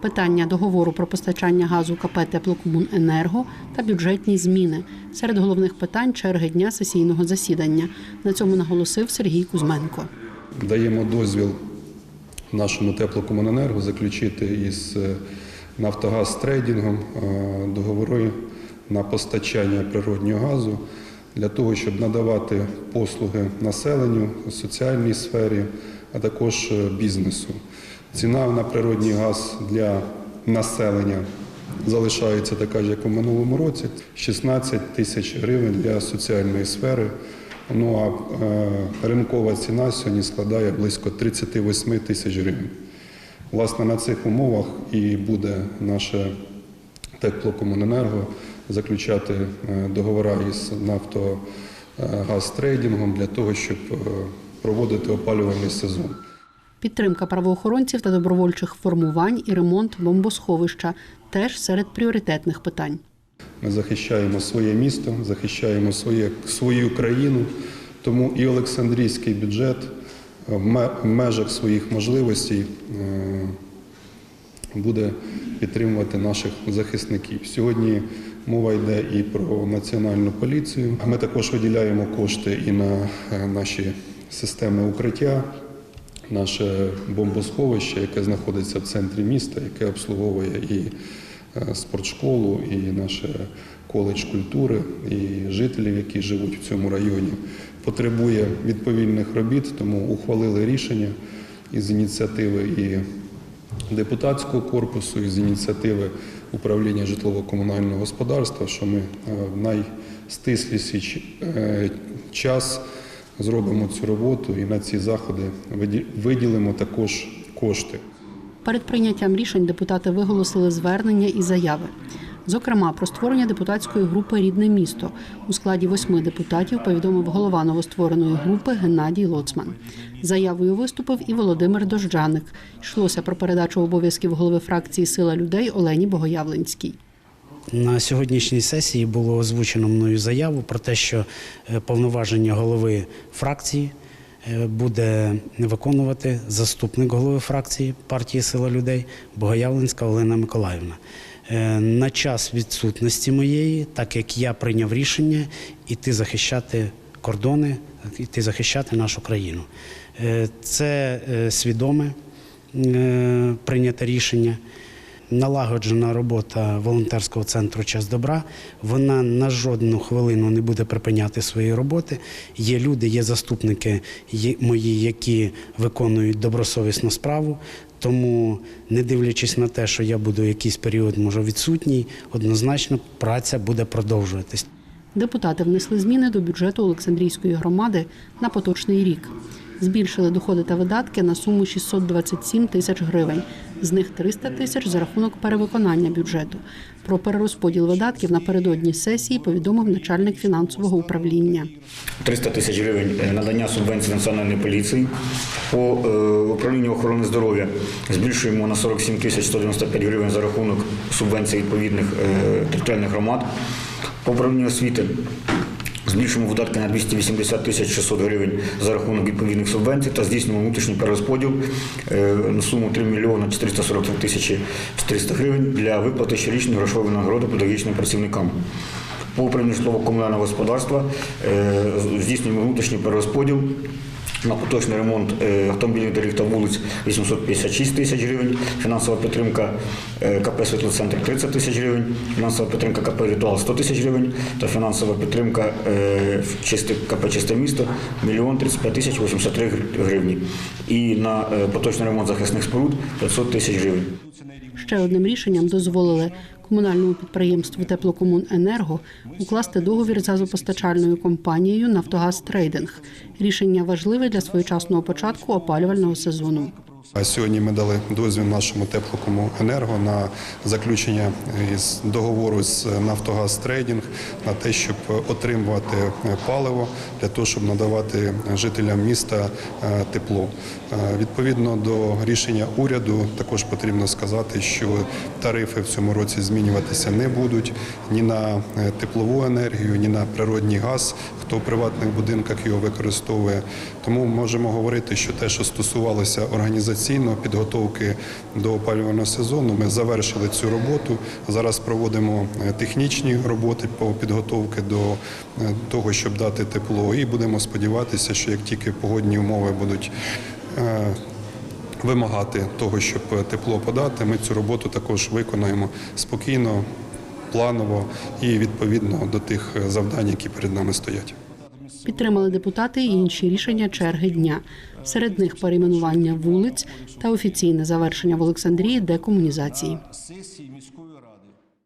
питання договору про постачання газу КП Теплокомуненерго та бюджетні зміни серед головних питань черги дня сесійного засідання. На цьому наголосив Сергій Кузьменко. Даємо дозвіл нашому теплокомуненерго заключити із е, Нафтогаз трейдингом е, договори на постачання природнього газу для того, щоб надавати послуги населенню, соціальній сфері, а також е, бізнесу. Ціна на природний газ для населення залишається така ж, як у минулому році 16 тисяч гривень для соціальної сфери. Ну а е, ринкова ціна сьогодні складає близько 38 тисяч гривень. Власне, на цих умовах і буде наше теплокомуненерго заключати е, договори із нафтогазтрейдингом для того, щоб е, проводити опалювальний сезон. Підтримка правоохоронців та добровольчих формувань і ремонт бомбосховища теж серед пріоритетних питань. Ми захищаємо своє місто, захищаємо своє, свою країну. Тому і Олександрійський бюджет в межах своїх можливостей е, буде підтримувати наших захисників. Сьогодні мова йде і про національну поліцію. Ми також виділяємо кошти і на е, наші системи укриття, наше бомбосховище, яке знаходиться в центрі міста, яке обслуговує і е, спортшколу, і наш коледж культури, і жителів, які живуть в цьому районі, потребує відповідних робіт, тому ухвалили рішення із ініціативи і депутатського корпусу, із ініціативи управління житлово-комунального господарства, що ми е, в найстисліший е, час зробимо цю роботу і на ці заходи виді- виділимо також кошти. Перед прийняттям рішень депутати виголосили звернення і заяви. Зокрема, про створення депутатської групи Рідне місто у складі восьми депутатів повідомив голова новоствореної групи Геннадій Лоцман. Заявою виступив і Володимир Дожджаник. Йшлося про передачу обов'язків голови фракції Сила людей Олені Богоявленській. На сьогоднішній сесії було озвучено мною заяву про те, що е, повноваження голови фракції е, буде виконувати заступник голови фракції партії Сила людей Богоявленська Олена Миколаївна. Е, На час відсутності моєї, так як я прийняв рішення іти захищати кордони, іти захищати нашу країну. Це свідоме прийняте рішення налагоджена робота волонтерського центру Час добра. Вона на жодну хвилину не буде припиняти свої роботи. Є люди, є заступники мої, які виконують добросовісну справу. Тому, не дивлячись на те, що я буду якийсь період, може, відсутній, однозначно праця буде продовжуватись. Депутати внесли зміни до бюджету Олександрійської громади на поточний рік. Збільшили доходи та видатки на суму 627 тисяч гривень. З них 300 тисяч за рахунок перевиконання бюджету. Про перерозподіл видатків напередодні сесії повідомив начальник фінансового управління. 300 тисяч гривень е, надання субвенцій національної поліції. По е, управлінню охорони здоров'я збільшуємо на 47 тисяч 195 гривень за рахунок субвенцій відповідних е, територіальних громад. По управлінню освіти збільшуємо видатки на 280 тисяч 600 гривень за рахунок відповідних субвенцій та здійснюємо внутрішній перерозподіл е, на суму 3 мільйони 443 тисячі 400 гривень для виплати щорічної грошової нагороди педагогічним працівникам. По управлінню житлово-комунального господарства е, здійснюємо внутрішній перерозподіл на поточний ремонт е, автомобільних доріг та вулиць 856 тисяч гривень, фінансова підтримка е, КП «Світлоцентр» 30 тисяч гривень, фінансова підтримка КП «Ритуал» 100 тисяч гривень та фінансова підтримка е, КП «Чисте місто» 1 35 тисяч 83 гривні. І на е, поточний ремонт захисних споруд 500 тисяч гривень. Ще одним рішенням дозволили комунальному підприємству Теплокомуненерго укласти договір з газопостачальною компанією Нафтогаз Трейдинг. Рішення важливе для своєчасного початку опалювального сезону. Сьогодні ми дали дозвіл нашому теплокому енерго на заключення із договору з Нафтогаз Трейдинг на те, щоб отримувати паливо для того, щоб надавати жителям міста е, тепло. Е, Відповідно до рішення уряду, також потрібно сказати, що тарифи в цьому році змінюватися не будуть ні на е, теплову енергію, ні на природній газ, хто в приватних будинках його використовує. Тому можемо говорити, що те, що стосувалося організаційно підготовки до опалювального сезону, ми завершили цю роботу. Зараз проводимо е, технічні роботи по підготовці до е, того, щоб дати тепло, і будемо сподіватися, що як тільки погодні умови будуть е, вимагати того, щоб тепло подати, ми цю роботу також виконаємо спокійно, планово і відповідно до тих завдань, які перед нами стоять. Підтримали депутати і інші рішення черги дня. Серед них перейменування вулиць та офіційне завершення в Олександрії декомунізації.